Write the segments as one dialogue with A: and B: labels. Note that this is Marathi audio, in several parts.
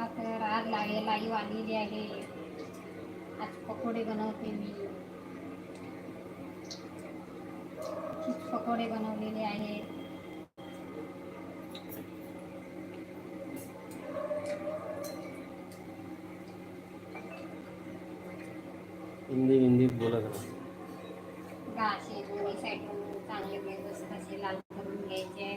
A: तर आज लाई लाईव्ह आलेली आहे. आज पकोडे बनवते मी. चिप्स पकोडे बनवलेले आहेत.
B: हिंदी हिंदीत बोलत राहा.
A: असे दोन्ही साईडून चांगले व्यवस्थित असे लाल करून घ्यायचे.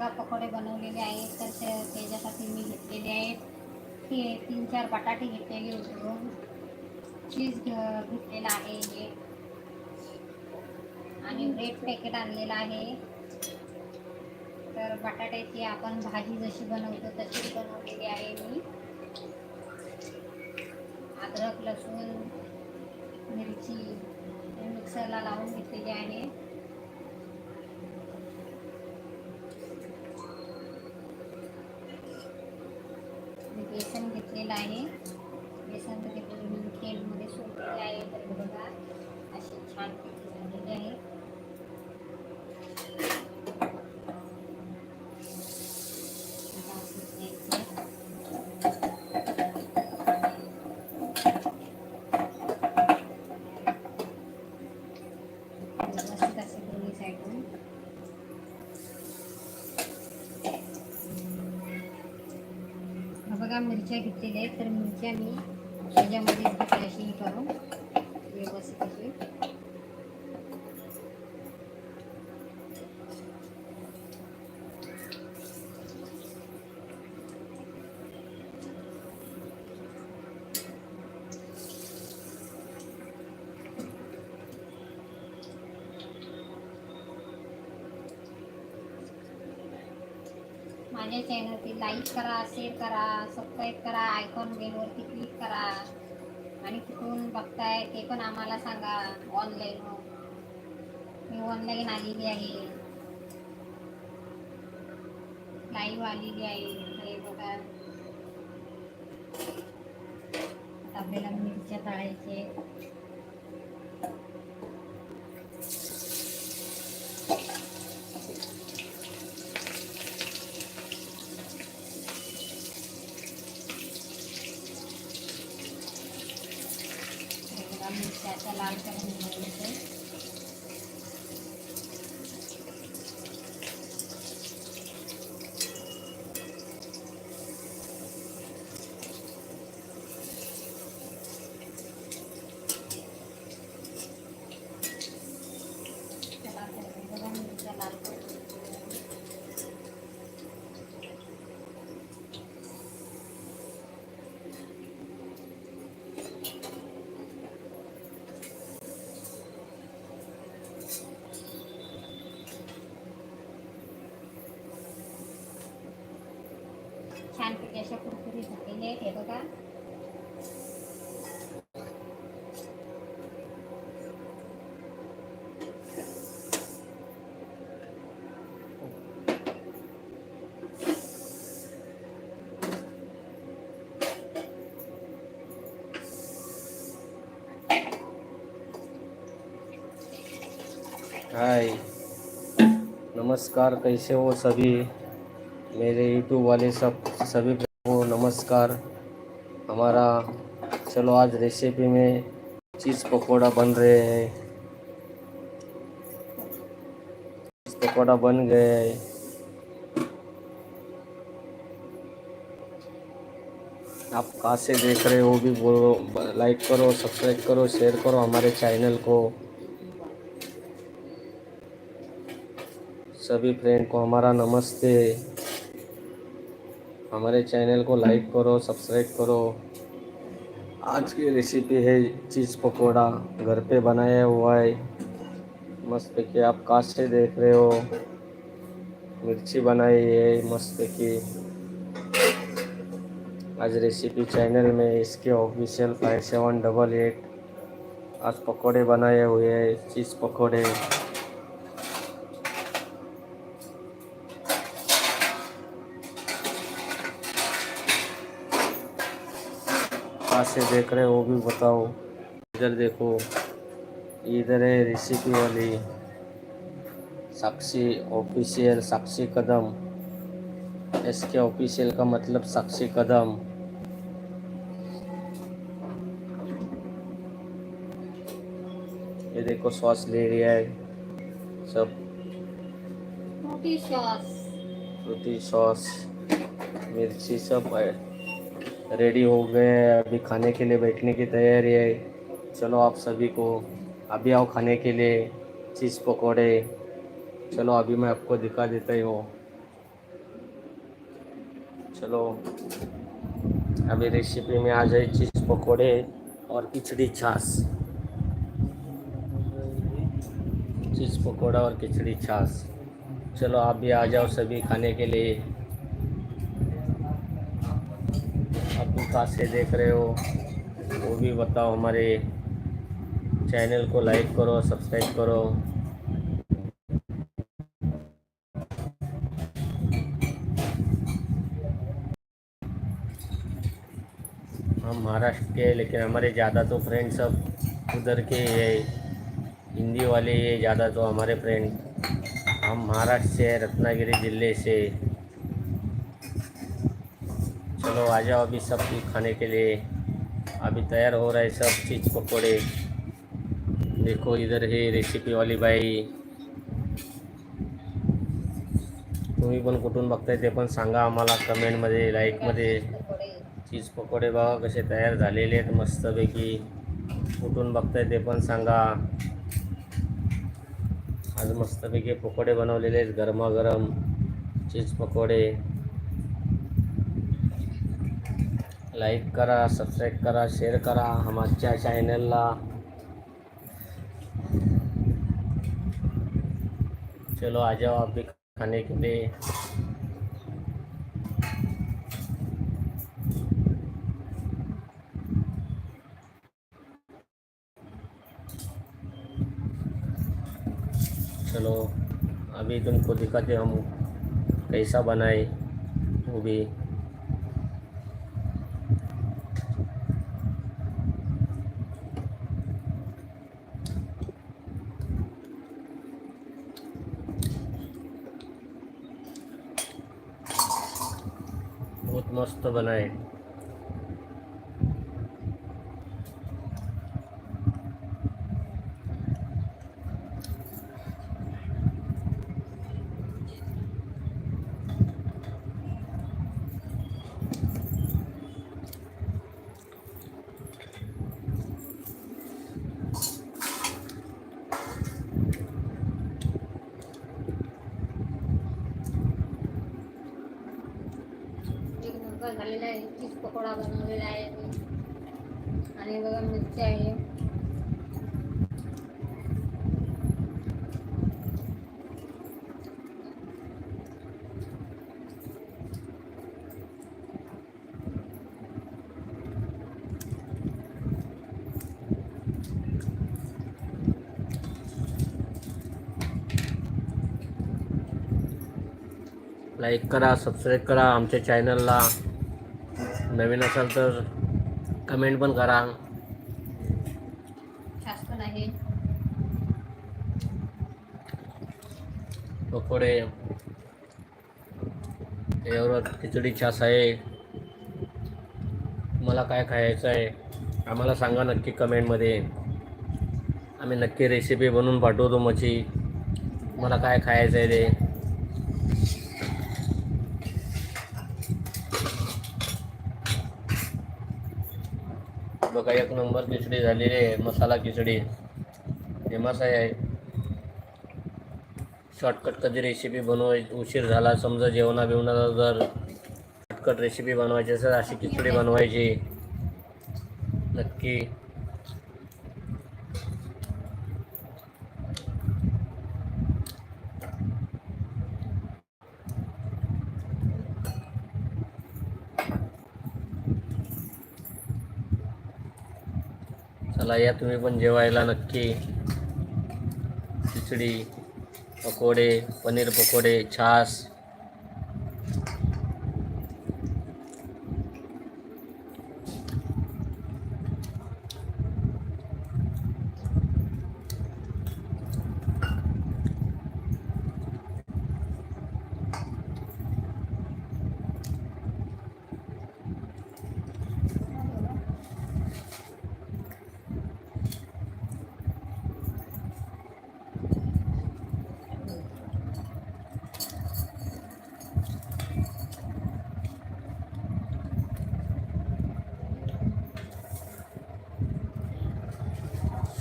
A: चला पकोडे बनवलेले आहेत तर ते- त्याच्यासाठी मी घेतलेले आहेत. ते तीन चार बटाटे घेतलेले उकडून चीज घ- आहे हे. आणि ब्रेड पॅकेट आणलेलं आहे. तर बटाट्याची आपण भाजी जशी बनवतो तशी बनवलेली आहे मी. अद्रक लसूण मिरची मिक्सरला लावून घेतलेली आहे मी बेसन आहे. बेसन घेतलेलं मी तेलमध्ये सोडलेले आहे तर बघा अशी छान झालेली आहे आता असं घ्यायचं. व्यवस्थित असे दोन्ही साईडून हा बघा मिरच्या घेतलेल्या आहेत. तर मिरच्या मी त्याच्यामध्ये घेतल्या अशी करून व्यवस्थित अशी माझ्या चॅनलची लाईक करा शेअर करा सबस्क्राईब करा आयकॉन बेलवरती क्लिक करा. आणि कुठून बघताय ते पण आम्हाला सांगा ऑनलाईन मी ऑनलाईन आलेली आहे. लाईव्ह आलेली आहे. हे बघा. आपल्याला मिरच्या तळायचे. আমি চাটা লাল কেমন হয়ে গেছে লাল अशा कुरकुरीत झालेले आहेत हे बघा
B: हाय। नमस्कार, कैसे हो सभी? मेरे यूट्यूब वाले सब, सभी नमस्कार। हमारा, चलो आज रेसिपी में चीज़ पकौड़ा बन रहे हैं। चीज़ पकौड़ा बन गए हैं। आप कहाँ से देख रहे हो भी बोलो लाइक करो सब्सक्राइब करो शेयर करो हमारे चैनल को। सभी फ्रेंड को हमारा नमस्ते। हमारे चैनल को लाइक करो, सब्सक्राइब करो। आज की रेसिपी है चीज़ पकोड़ा। घर पे बनाया हुआ है। मस्त कि आप कहाँ से देख रहे हो। मिर्ची बनाई है मस्त की। आज रेसिपी चैनल में इसके official five seven double eight आज पकोड़े बनाए हुए हैं, चीज़ पकोड़े। से देख रहे हो वो भी बताओ। इधर देखो इधर है रेसिपी वाली। साक्षी ऑफिशियल साक्षी कदम। इसके ऑफिशियल का मतलब साक्षी कदम। ये देखो सॉस ले लिया है सब।
A: सॉस
B: फ्रूटी सॉस मिर्ची सब रेडी हो गए अभी खाने के लिए बैठने की तैयारी है। चलो आप सभी को, अभी आओ खाने के लिए, चीज़ पकौड़े। चलो अभी मैं आपको दिखा देता ही हूँ। चलो, अभी रेसिपी में आ जाए चीज़ पकौड़े और खिचड़ी छाछ। चीज़ पकौड़ा और खिचड़ी छाछ। चलो आप भी आ जाओ सभी खाने के लिए। आप भी कहाँ से देख रहे हो, वो भी बताओ हमारे चैनल को लाइक करो सब्सक्राइब करो। हम महाराष्ट्र के, लेकिन हमारे ज़्यादा तो फ्रेंड सब उधर के ही हिंदी वाले ये ज़्यादा तो हमारे फ्रेंड हम महाराष्ट्र से रत्नागिरी ज़िले से। चलो आ जाओ अभी सब चीज़ खाने के लिए। अभी तैयार हो रहा है सब चीज़ पकोड़े। देखो इधर है रेसिपी वाली बाई तुम्ही पण कुठून बघताय ते पण सांगा आम्हाला कमेंटमध्ये लाईकमध्ये चीज पकोडे बघा कसे तयार झालेले आहेत मस्तपैकी. कुठून बघताय ते पण सांगा. आज मस्तपैकी पकोडे बनवलेले आहेत गरमागरम चीज पकोडे. लाईक करा सबस्क्राईब करा शेअर करा आमच्या चॅनलला चलो आ जाओ आप भी खाने के लिए। चलो, अभी तुमको दिखाते हम कैसा बनाए वो भी।
A: মস্ত বানায়। पकोडा बनवलेला आहे. आणि बघा मिरची आहे.
B: लाईक करा सबस्क्राईब करा आमच्या चॅनलला नवीन असाल तर कमेंट पण करा. पकोडे. एवढं खिचडी छास आहे. मला काय खायचं आहे आम्हाला सांगा नक्की कमेंटमध्ये आम्ही नक्की रेसिपी बनवून पाठवतो मच्छी. मला काय खायचं आहे ते. बघा एक नंबर खिचडी झालेली आहे मसाला खिचडी. फेमस आहे. शॉर्टकट कधी रेसिपी बनवाय उशीर झाला समजा जेवणा बिवणाचा जर शॉर्टकट रेसिपी बनवायची असेल अशी खिचडी बनवायची. नक्की. चला या तुम्ही पण जेवायला नक्की. खिचडी पकोडे पनीर पकोडे छास.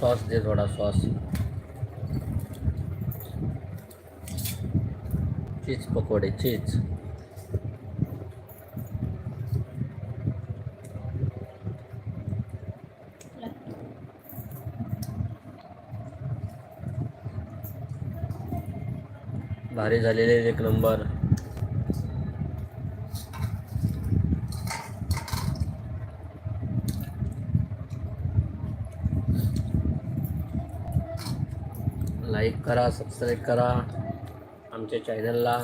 B: सॉस दे थोडा सॉस. चीज पकोडे चीज. भारी झालेले एक नंबर लाईक करा सबस्क्राईब करा आमच्या चॅनलला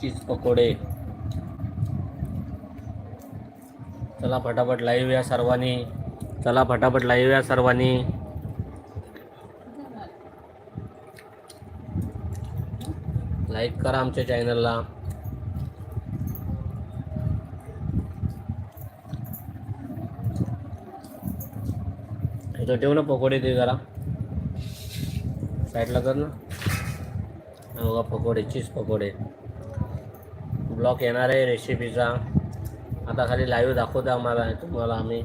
B: चीज पकोडे. चला फटाफट लाईव्ह या सर्वांनी. चला फटाफट लाईव्ह या सर्वांनी. लाईक करा आमच्या चॅनलला. इथं ठेव ना पकोडे ते जरा. साईडला कर ना. बघा पकोडे चीज पकोडे. ब्लॉक येणार आहे रेसिपीचा आता खाली लाईव्ह दाखवतो आम्हाला तुम्हाला आम्ही.